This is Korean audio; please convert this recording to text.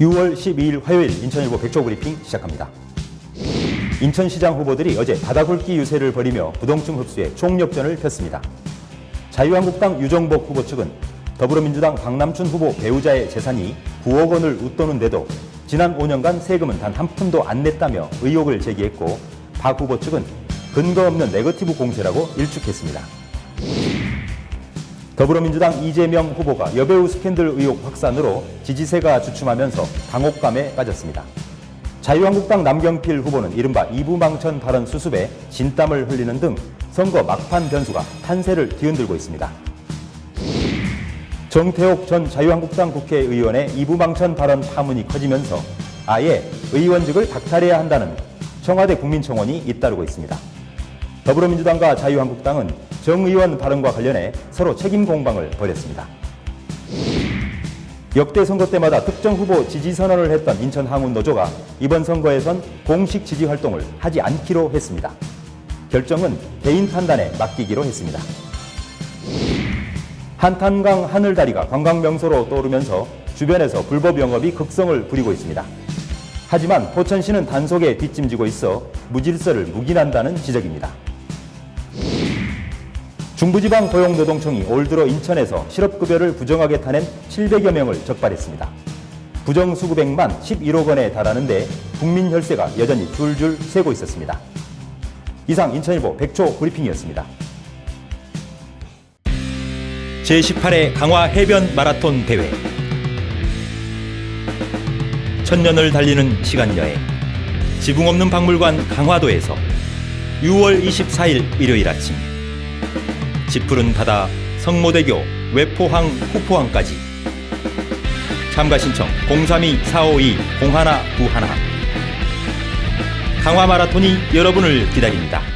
6월 12일 화요일 인천일보 백조 브리핑 시작합니다. 인천시장 후보들이 어제 바다굵기 유세를 벌이며 부동층 흡수에 총력전을 폈습니다. 자유한국당 유정복 후보 측은 더불어민주당 박남춘 후보 배우자의 재산이 9억 원을 웃도는데도 지난 5년간 세금은 단 한 푼도 안 냈다며 의혹을 제기했고 박 후보 측은 근거 없는 네거티브 공세라고 일축했습니다. 더불어민주당 이재명 후보가 여배우 스캔들 의혹 확산으로 지지세가 주춤하면서 당혹감에 빠졌습니다. 자유한국당 남경필 후보는 이른바 이부망천 발언 수습에 진땀을 흘리는 등 선거 막판 변수가 탄세를 뒤흔들고 있습니다. 정태옥 전 자유한국당 국회의원의 이부망천 발언 파문이 커지면서 아예 의원직을 박탈해야 한다는 청와대 국민청원이 잇따르고 있습니다. 더불어민주당과 자유한국당은 정 의원 발언과 관련해 서로 책임 공방을 벌였습니다. 역대 선거 때마다 특정 후보 지지 선언을 했던 인천 항운 노조가 이번 선거에선 공식 지지 활동을 하지 않기로 했습니다. 결정은 개인 판단에 맡기기로 했습니다. 한탄강 하늘다리가 관광 명소로 떠오르면서 주변에서 불법 영업이 극성을 부리고 있습니다. 하지만 포천시는 단속에 뒷짐지고 있어 무질서를 묵인한다는 지적입니다. 중부지방 고용노동청이 올 들어 인천에서 실업급여를 부정하게 타낸 700여 명을 적발했습니다. 부정수급액만 11억 원에 달하는데 국민 혈세가 여전히 줄줄 새고 있었습니다. 이상 인천일보 백초 브리핑이었습니다. 제18회 강화 해변 마라톤 대회 천년을 달리는 시간여행 지붕 없는 박물관 강화도에서 6월 24일 일요일 아침 짙푸른 바다 성모대교 외포항 후포항까지 참가 신청 032-452-0191 강화 마라톤이 여러분을 기다립니다.